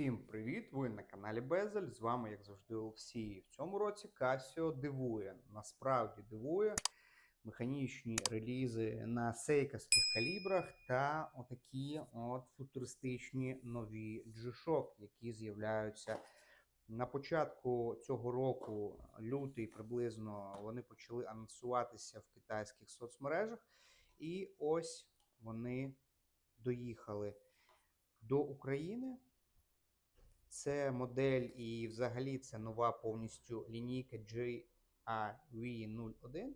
Всім привіт! Ви на каналі Безель. З вами, як завжди, Олексій. В цьому році Casio дивує. Насправді дивує механічні релізи на сейківських калібрах та отакі от футуристичні нові G-Shock, які з'являються на початку цього року, лютий приблизно, вони почали анонсуватися в китайських соцмережах. І ось вони доїхали до України. Це модель і взагалі це нова повністю лінійка GAV01.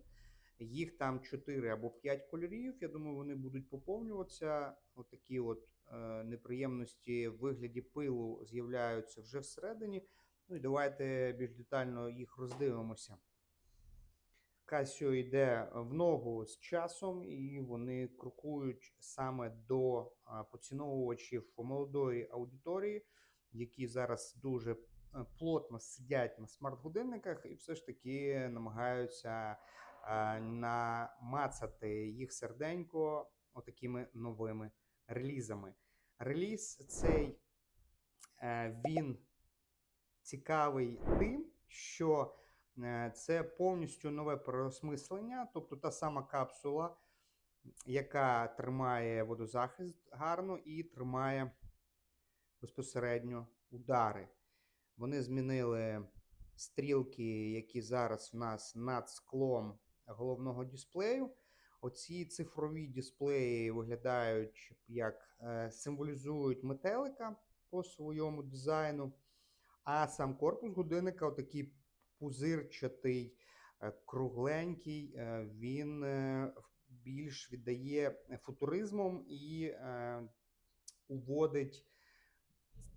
Їх там 4 або 5 кольорів. Я думаю, вони будуть поповнюватися. Отакі от е, неприємності в вигляді пилу з'являються вже всередині. Ну і давайте більш детально їх роздивимося. Casio йде в ногу з часом, і вони крокують саме до поціновувачів молодої аудиторії, які зараз дуже е, плотно сидять на смарт-годинниках і все ж таки намагаються а, намацати їх серденько отакими новими релізами. Реліз цей е, він цікавий тим, що Е, це повністю нове переосмислення, тобто та сама капсула, яка тримає водозахист гарно і тримає безпосередньо удари. Вони змінили стрілки, які зараз в нас над склом головного дисплею. Оці цифрові дисплеї виглядають як е, символізують метелика по своєму дизайну. А сам корпус годинника отакий пузирчатий, е, кругленький, е, він більш віддає футуризмом і уводить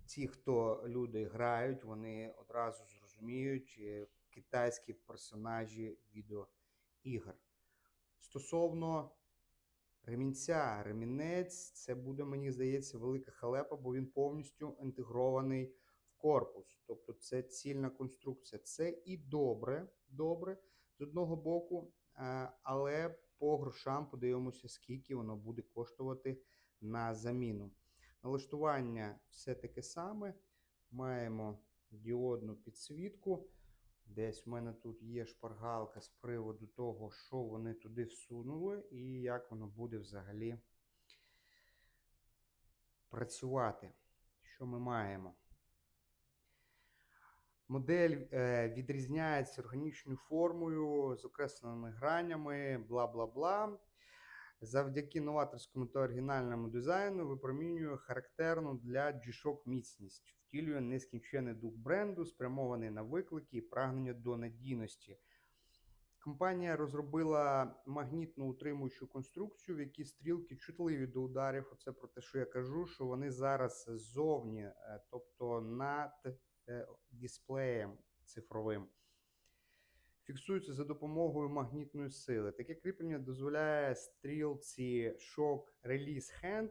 ті, хто люди грають, вони одразу зрозуміють китайські персонажі відеоігр. Стосовно ремінця, ремінець, це буде, мені здається, велика халепа, бо він повністю інтегрований в корпус. Тобто це цільна конструкція. Це і добре, добре з одного боку, е, але по грошам подивимося, скільки воно буде коштувати на заміну. Налаштування все таке саме. Маємо діодну підсвітку. Десь в мене тут є шпаргалка з приводу того, що вони туди всунули, і як воно буде взагалі працювати. Що ми маємо? Модель е, відрізняється органічною формою з окресленими гранями, бла бла бла. Завдяки новаторському та оригінальному дизайну випромінює характерну для G-Shock міцність, втілює нескінчений дух бренду, спрямований на виклики і прагнення до надійності. Компанія розробила магнітну утримуючу конструкцію, в якій стрілки чутливі до ударів. Оце про те, що я кажу, що вони зараз ззовні, е, тобто над Е, дисплеєм цифровим. Фіксується за допомогою магнітної сили. Таке кріплення дозволяє стрілці Shock Release Hand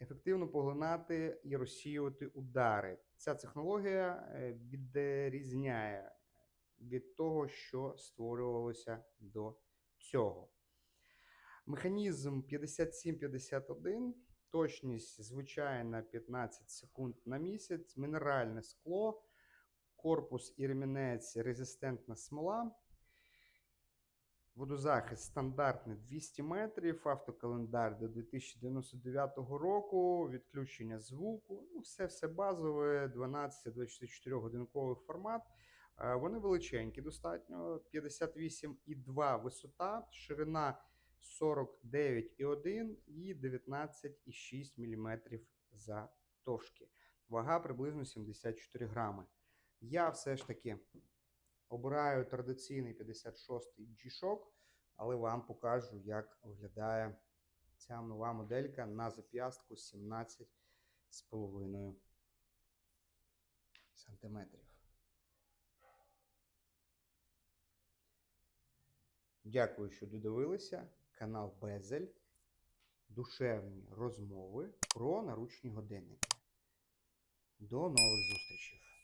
ефективно поглинати і розсіювати удари. Ця технологія е, відрізняє від того, що створювалося до цього. Механізм 5751 Точність звичайна 15 секунд на місяць, мінеральне скло, корпус і ремінець резистентна смола. Водозахист стандартний 200 метрів, автокалендар до 2099 року, відключення звуку. ну Все все базове, 12-24 годинковий формат. Е, вони величенькі, достатньо. 58,2 висота, ширина. 49,1 і 19,6 мм завтовшки. Вага приблизно 74 грами. Я все ж таки обираю традиційний 56-й G-Shock, але вам покажу, як виглядає ця нова моделька на зап'ястку 17,5 см. Дякую, що додивилися канал Безель, душевні розмови про наручні годинники. До нових зустрічей!